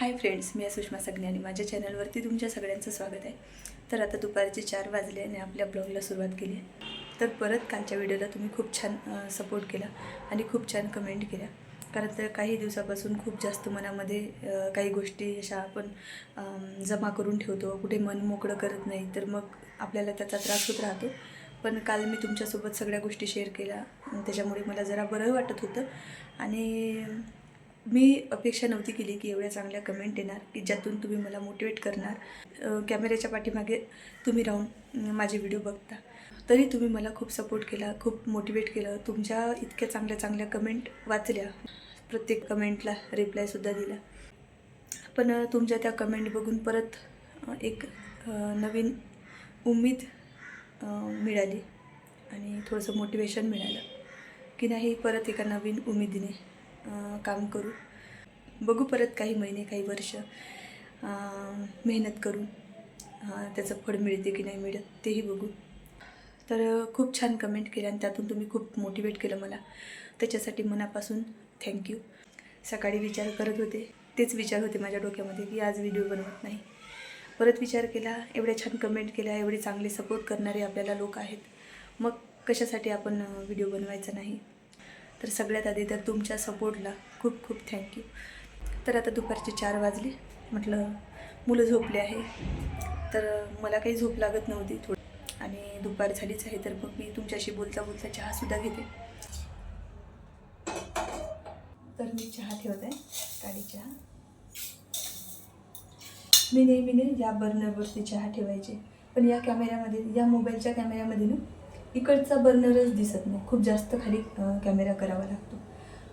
Hi friends मी सुषमा सगने आणि माझ्या चॅनलवरती तुमच्या सगळ्यांचं स्वागत आहे. तर आता दुपारचे चार वाजले आणि आपल्या ब्लॉगला सुरुवात केली आहे. तर परत कालच्या व्हिडिओला तुम्ही खूप छान सपोर्ट केला आणि खूप छान कमेंट केल्या. कारण तर काही दिवसापासून खूप जास्त मनामध्ये काही गोष्टी अशा आपण जमा करून ठेवतो. कुठे मन मोकळं करत नाही तर मग आपल्याला त्याचा त्रास होत राहतो. पण काल मी तुमच्यासोबत सगळ्या गोष्टी शेअर केल्या. त्याच्यामुळे मला जरा बरं वाटत होतं. आणि मी अपेक्षा नव्हती केली की एवढ्या चांगल्या कमेंट येणार की ज्यातून तुम्ही मला मोटिवेट करणार. कॅमेऱ्याच्या पाठीमागे तुम्ही राहून माझे व्हिडिओ बघता. तरी तुम्ही मला खूप सपोर्ट केला खूप मोटिवेट केलं. तुमच्या इतक्या चांगल्या चांगल्या कमेंट वाचल्या. प्रत्येक कमेंटला रिप्लायसुद्धा दिला. पण तुमच्या त्या कमेंट बघून परत एक नवीन उमेद मिळाली. आणि थोडंसं मोटिवेशन मिळालं. की नाही परत एका नवीन उमेदीने काम करू. बघू परत काही महिने काही वर्ष. मेहनत करून त्याचं फळ मिळते की नाही मिळत तेही बघू. तर खूप छान कमेंट केलं आणि त्यातून तुम्ही खूप मोटिवेट केलं मला. त्याच्यासाठी मनापासून थँक्यू सकाळी विचार करत होते. तेच विचार होते माझ्या डोक्यामध्ये की आज व्हिडिओ बनवत नाही. परत विचार केला एवढ्या छान कमेंट केल्या एवढे चांगले सपोर्ट करणारे आपल्याला लोक आहेत. मग कशासाठी आपण व्हिडिओ बनवायचा नाही? तर सगळ्यात आधी तर तुमच्या सपोर्टला खूप खूप थँक्यू तर आता दुपारचे चार वाजले. म्हटलं मुलं झोपले आहे. तर मला काही झोप लागत नव्हती थोडी. आणि दुपार झालीच आहे तर मग मी तुमच्याशी बोलता बोलता चहासुद्धा घेते. तर मी चहा ठेवत आहे काळी चहा. मी नेहमीने या बर्नरवरती चहा ठेवायचे. पण या कॅमेऱ्यामध्ये या मोबाईलच्या कॅमेऱ्यामध्ये ना इकडचा बर्नरच दिसत नाही. खूप जास्त खाली कॅमेरा करावा लागतो.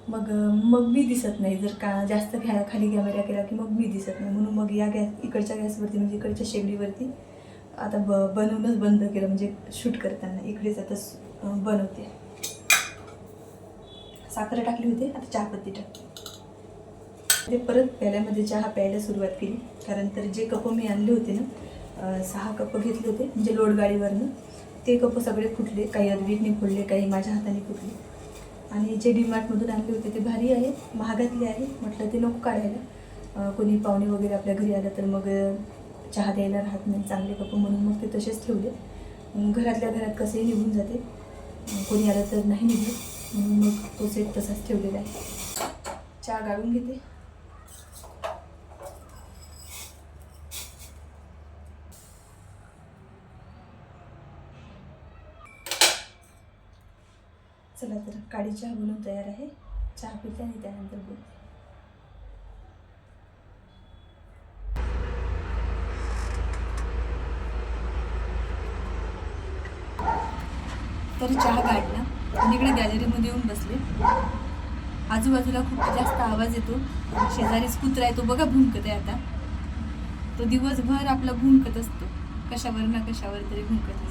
मग मग मी दिसत नाही. जर का जास्त घ्या खाली कॅमेरा केला की मग मी दिसत नाही. म्हणून मग या गॅस इकडच्या गॅसवरती म्हणजे इकडच्या शेगडीवरती आता ब बनवणंच बंद केलं. म्हणजे शूट करताना. इकडेच आता बनवते. साखर टाकली होती. आता चहापत्ती टाकते. ते परत प्याल्यामध्ये चहा प्यायला सुरुवात केली. कारण तर जे कप मी आणले होते ना सहा कप घेतले होते. म्हणजे लोड गाडीवरनं ते कप सगळे फुटले काही अद्विकने फुटले काही माझ्या हाताने फुटले. आणि जे डीमार्टमधून आणले होते ते भारी आहे महागातले आहे म्हटलं ते नको काढायला. कोणी पाहुणे वगैरे आपल्या घरी आलं तर मग चहा द्यायला राहत नाही चांगले कप म्हणून मग ते तसेच ठेवले. घरातल्या घरात कसेही निघून जाते. कोणी आलं तर नाही निघत. म्हणून मग तो सेट तसाच ठेवलेला आहे. चहा गाळून घेते. चला तर काळी चहा बनवून तयार आहे. चहा पिते आणि त्यानंतर बोलते. तर चहा काढला आणि इकडे गॅलरीमध्ये येऊन बसले. आजूबाजूला खूप जास्त आवाज येतो. शेजारीच कुत्रा आहे तो बघा भुंकत आहे आता. तो दिवसभर आपला भुंकत असतो. कशावर ना कशावर तरी भुंकत आहे.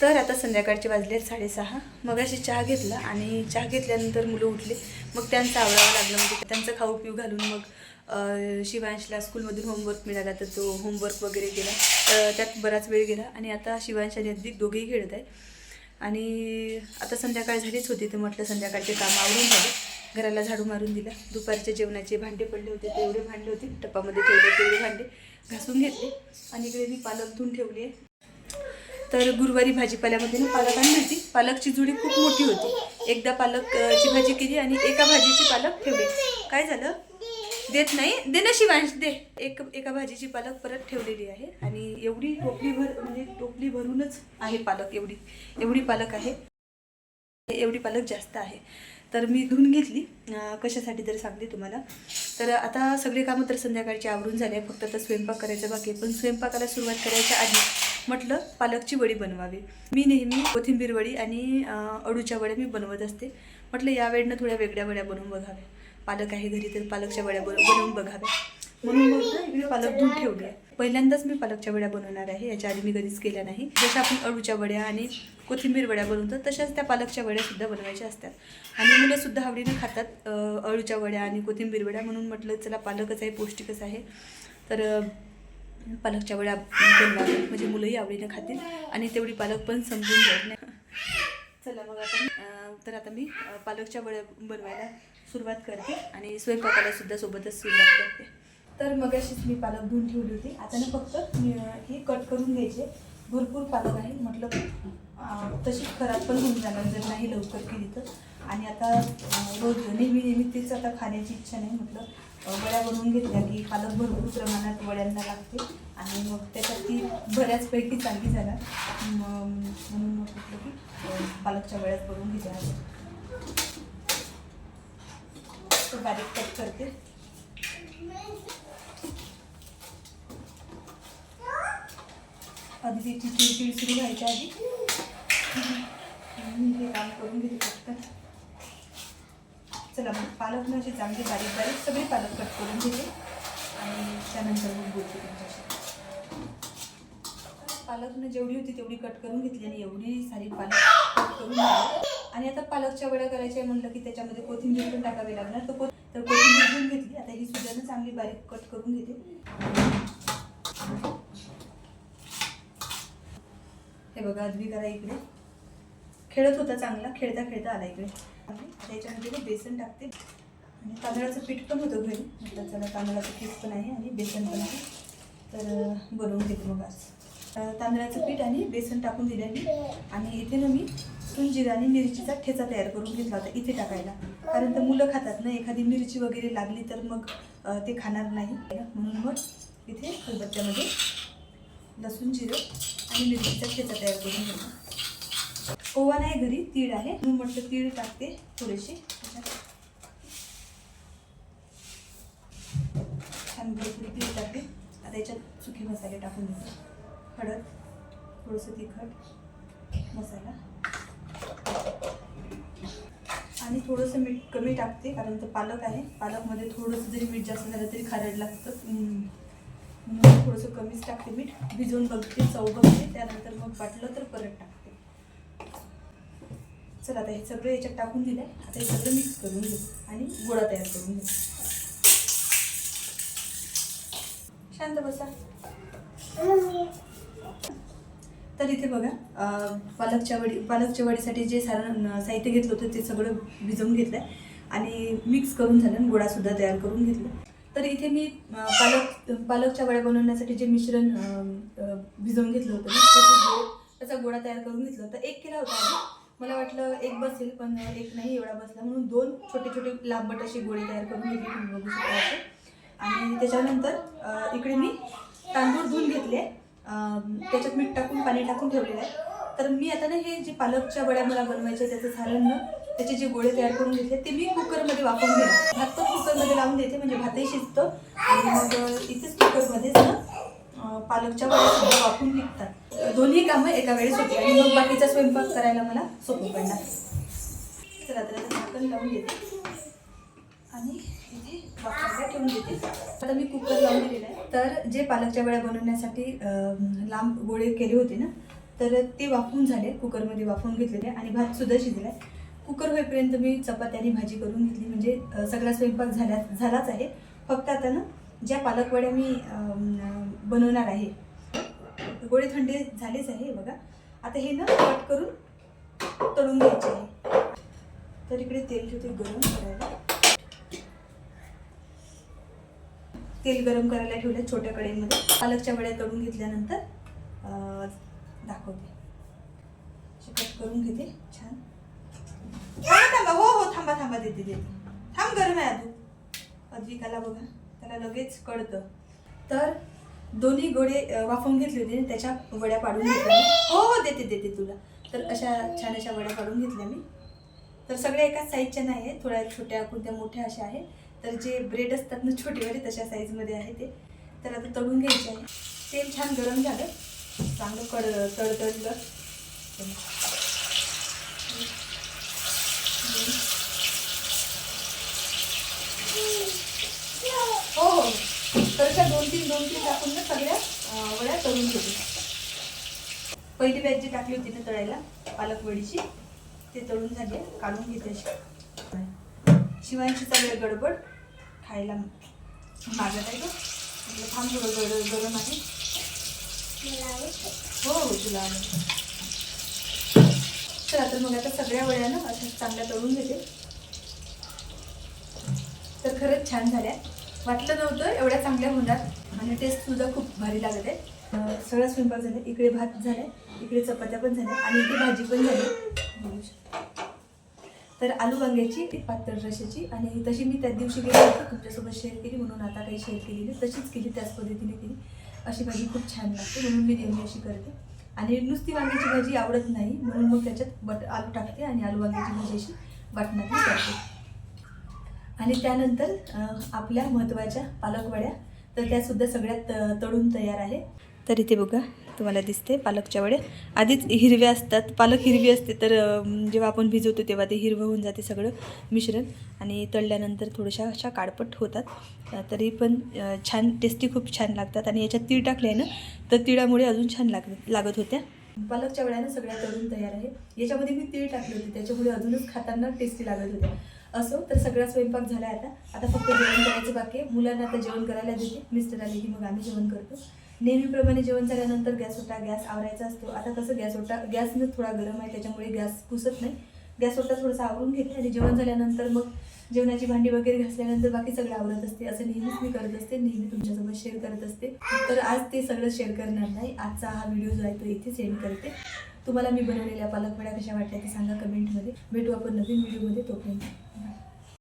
तर आता संध्याकाळचे वाजले आहेत साडेसहा. मग अशी चहा घेतला आणि चहा घेतल्यानंतर मुलं उठले. मग त्यांचं आवडावं लागलं. म्हणजे त्यांचं खाऊ पिऊ घालून मग शिवांशला स्कूलमधून होमवर्क मिळाला. तर तो होमवर्क वगैरे केला. तर त्यात बराच वेळ गेला. आणि आता शिवांश आणि अगदी दोघेही खेळत आहे आणि आता संध्याकाळ झालीच होती. तर म्हटलं संध्याकाळचे काम आवडून झाले घराला झाडू मारून दिला. दुपारच्या जेवणाचे भांडे पडले होते. तेवढे भांडे होते. टप्पामध्ये ठेवले तेवढे भांडे घासून घेतले. आणि इकडे मी पालक धुवून ठेवली आहे. तर गुरुवारी भाजीपाल्यामध्ये ना पालक आणली होती. पालकची जुडी खूप मोठी होती. एकदा पालक ची भाजी केली आणि एका भाजीची पालक ठेवली. काय झालं? देत नाही. दे ना शिवांश दे. एक एका भाजीची पालक परत ठेवलेली आहे. आणि एवढी टोपली भर म्हणजे टोपली भरूनच आहे पालक एवढी. एवढी पालक आहे. एवढी पालक जास्त आहे. तर मी धुवून घेतली. कशासाठी तर सांगते तुम्हाला. तर आता सगळे कामं तर संध्याकाळची आवरून झाले फक्त तर स्वयंपाक करायचा बाकी आहे. पण स्वयंपाकाला सुरुवात करायच्या आधी म्हटलं पालकची वडी बनवावी. मी नेहमी कोथिंबीर वडी आणि अडूच्या वड्या मी बनवत असते. म्हटलं या वेळेनं थोड्या वेगळ्या वड्या बनवून बघाव्या. पालक आहे घरी तर पालकच्या वड्या बन बनवून बघाव्या. म्हणून मग इकडे पालक धुवून ठेवली आहे. पहिल्यांदाच मी पालकच्या वड्या बनवणार आहे याच्या आधी मी कधीच केल्या नाही. जशा आपण अळूच्या वड्या आणि कोथिंबीर वड्या बनवतो तशाच त्या पालकच्या वड्यासुद्धा बनवायच्या असतात. आणि मुलंसुद्धा आवडीनं खातात अळूच्या वड्या आणि कोथिंबीर वड्या. म्हणून म्हटलं चला पालकच आहे पौष्टिकच आहे. तर पालकच्या वड्या म्हणजे मुलंही आवडीनं खातील आणि तेवढी पालक पण समजून जाईल नाही. चला मग आता तर आता मी पालकच्या वड्या बनवायला सुरुवात करते आणि स्वयंपाकाला सुद्धा सोबतच सुरुवात करते. तर मग अशीच मी पालक धुवून ठेवली होती. आता ना फक्त मी ही कट करून घ्यायचे. भरपूर पालक आहे. म्हटलं तशीच तशी खराब पण होऊन जाणार जर नाही लवकर केली तर. आणि आता रोज नेहमी नेहमी तेच आता खाण्याची इच्छा नाही म्हटलं. वड्या बनवून घेतल्या की पालक भरपूर प्रमाणात वड्यांना लागते. आणि मग त्याच्यात ती बऱ्याचपैकी चांगली झाला. म्हणून मग म्हटलं की पालकच्या वड्यात बनवून घेते आज. बारीक कट करते. आधी त्याची चिडचिड सुरू व्हायच्या आधी. मी हे काम करून घेते फक्त. चला मग पालक ना चांगली बारीक बारीक सगळे पालक कट करून घेते. आणि त्यानंतर मग बोलते तुमच्याशी. पालकनं जेवढी होती तेवढी कट करून घेतली आणि एवढी सारी पालक कट करून घेतली. आणि आता पालकच्या वड्या करायच्या म्हणलं की त्याच्यामध्ये कोथिंबीर पण टाकावी लागणार. तर को तर कोथिंबीर घेऊन घेतली. आता ही सुद्धा ना चांगली बारीक कट करून घेते. हे बघा अद्विकाला इकडे. खेळत होता चांगला. खेळता खेळता आला इकडे. आता याच्यामध्ये मी बेसन टाकते. आणि तांदळाचं पीठ पण होतं घरी. म्हटलं चला तांदळाचं पीठ पण आहे आणि बेसन पण आहे. तर बनवून घेते मग आज. तांदळाचं पीठ आणि बेसन टाकून दिले मी. आणि इथे ना मी सुंजीर आणि मिरचीचा ठेचा तयार करून घेतला होता इथे टाकायला. कारण तर मुलं खातात ना एखादी मिरची वगैरे लागली तर मग ते खाणार नाही. म्हणून मग इथे खलबत्त्यामध्ये लसूण जिरं आणि मिरचीचा ठेचा तयार करून घेतला. ओवा नाही घरी तीळ आहे. म्हणून म्हटलं तीळ टाकते थोडेसे. छान भरपूर तीळ टाकते. आता याच्यात सुके मसाले टाकून देते. हळद थोडंसं तिखट मसाला. आणि थोडंसं मीठ कमी टाकते कारण तर पालक आहे. पालकमध्ये थोडंसं जरी मीठ जास्त झालं तरी खारड लागतं. म्हणून थोडंसं कमीच टाकते मीठ. भिजवून बघते चव बघते. त्यानंतर मग वाटलं तर परत टाकते. चला आता हे सगळं याच्यात टाकून दिलं आता हे सगळं मिक्स करून घेऊ आणि गोळा तयार करून घेऊ. शांत बसा. तर इथे बघा पालकच्या वडी पालकच्या वडीसाठी जे सारण साहित्य घेतलं होतं ते सगळं भिजवून घेतलं आणि मिक्स करून झालं आणि गोळासुद्धा तयार करून घेतलं. तर इथे मी पालक पालकच्या वड्या बनवण्यासाठी जे मिश्रण भिजवून घेतलं होतं त्याचा गोळा तयार करून घेतला होता. एक केला होता आधी मला वाटलं एक बसेल पण एक नाही एवढा बसला. म्हणून दोन छोटे छोटे लांबट असे गोळे तयार करून घेतले तुम्ही बघू शकता आणि त्याच्यानंतर इकडे मी तांदूळ धुवून घेतले. त्याच्यात मीठ टाकून पाणी टाकून ठेवलेलं आहे. तर मी आता ना हे जे पालकच्या वड्या मला बनवायचे त्याचं झालं ना त्याचे जे गोळे तयार करून घेतले ते मी कुकरमध्ये वापरून घेते भात पण कुकरमध्ये लावून देते म्हणजे भातही शिजतं. आणि मग इथेच कुकरमध्येच ना पालकच्या वड्या सुद्धा वापरून निघतात. दोन्ही कामं एका वेळेस होते आणि मग बाकीचा स्वयंपाक करायला मला सोपं पडणार. चला तर आता झाकण लावून देते आणि इथे वाफायला ठेवून देते आता मी कुकर लावून दिलेला आहे. तर जे पालकच्या वड्या बनवण्यासाठी लांब गोळे केले होते ना तर ते वाफून झाले. कुकरमध्ये वाफवून घेतलेले आणि भात सुद्धा आहे. कुकर होईपर्यंत मी चपाती आणि भाजी करून घेतली. म्हणजे सगळा स्वयंपाक झाला झालाच आहे. फक्त आता ना ज्या पालकवड्या मी बनवणार आहे. गोळे थंडे झालेच आहे बघा. आता हे ना कट करून तळून घ्यायचे आहे. तर इकडे तेल ठेवते गरम करायला. तेल गरम करायला ठेवलं छोट्या कडेमध्ये पालकच्या वड्या तळून घेतल्यानंतर दाखवते. कट करून घेते. छान. थांबा. हो हो थांबा थांबा देते देते. थांब गरम आहे अजून. अद्विकाला बघा. त्याला लगेच कळतं. तर दोन्ही अं, वाफवून घेतले होते त्याच्या वड्या पाडून घेतल्या. हो हो देते देते तुला. तर अशा छान अशा वड्या पाडून घेतल्या मी. तर सगळ्या एकाच साईजच्या नाही आहेत थोड्या छोट्या कोणत्या मोठ्या अशा आहे तर जे ब्रेड असतात ना छोटेवाले तशा साईजमध्ये आहे ते. तर आता तळून घ्यायचे आहे. तेल छान गरम झालं. चांगलं कड तळतळलं हो हो तर अशा दोन तीन दोन तीन टाकून ना सगळ्या वड्या तळून घेते पहिली बॅच जी टाकली होती ना तळायला पालक वडीची ते तळून झाली. काढून घेते अशी. शिवायची चालेल गडबड. खायला मागत आहे तो म्हटलं थांब थोडं गड गरम आहे. हो हो तुला आवडेल. चला तर मग आता सगळ्या वड्या ना अशा चांगल्या तळून घेते. तर खरंच छान झाल्या. वाटलं नव्हतं एवढ्या चांगल्या होणार. आणि टेस्ट सुद्धा खूप भारी लागत. आहे सगळा स्वयंपाक झाला इकडे भात झाला इकडे चपात्या पण झाल्या आणि इकडे भाजी पण झाली. तर आलू वांग्याची पातळ रशाची आणि तशी मी त्या दिवशी केली होती तुमच्यासोबत शेअर केली म्हणून आता काही शेअर केली नाही. तशीच केली त्याच पद्धतीने केली. अशी भाजी खूप छान लागते म्हणून मी नेहमी अशी करते. आणि नुसती वांग्याची भाजी आवडत नाही म्हणून मग त्याच्यात बट आलू टाकते आणि आलू वांग्याची भाजी अशी वाटणातली करते. आणि त्यानंतर आपल्या महत्त्वाच्या पालकवड्या. तर त्यासुद्धा सगळ्यात तळून तयार आहे. तर इथे बघा तुम्हाला दिसते पालकच्या वड्या. आधीच हिरव्या असतात. पालक हिरवी असते तर जेव्हा आपण भिजवतो तेव्हा ते हिरवं होऊन जाते सगळं मिश्रण. आणि तळल्यानंतर थोड्याशा अशा काळपट होतात. तरी पण छान टेस्टी खूप छान लागतात. आणि याच्यात तीळ टाकले आहे ना तर तिळामुळे अजून छान लागत लागत होत्या. पालकच्या वड्यानं सगळ्या तळून तयार आहे. याच्यामध्ये मी तीळ टाकले होते. त्याच्यामुळे अजूनच खाताना टेस्टी लागत होत्या. असो तर सगळा स्वयंपाक झाला आहे आता. आता फक्त जेवण करायचं बाकी आहे. मुलांना आता जेवण करायला देते. मिस्टर आले की मग आम्ही जेवण करतो. नेहमीप्रमाणे जेवण झाल्यानंतर गॅस ओटा गॅस आवरायचा असतो. आता कसं गॅस ओटा गॅसनं थोडा गरम आहे त्याच्यामुळे गॅस पुसत नाही. गॅस ओटा थोडासा आवरून घेते आणि जेवण झाल्यानंतर मग जेवणाची भांडी वगैरे घासल्यानंतर बाकी सगळं आवरत असते. असं नेहमीच मी करत असते. नेहमी तुमच्यासोबत शेअर करत असते. तर आज ते सगळं शेअर करणार नाही. आजचा हा व्हिडिओ जो आहे तो इथे सेंड करते. तुम्हाला मी बनवलेल्या पालकवड्या कशा वाटल्या ते सांगा कमेंटमध्ये भेटू आपण नवीन व्हिडिओमध्ये तोपर्यंत.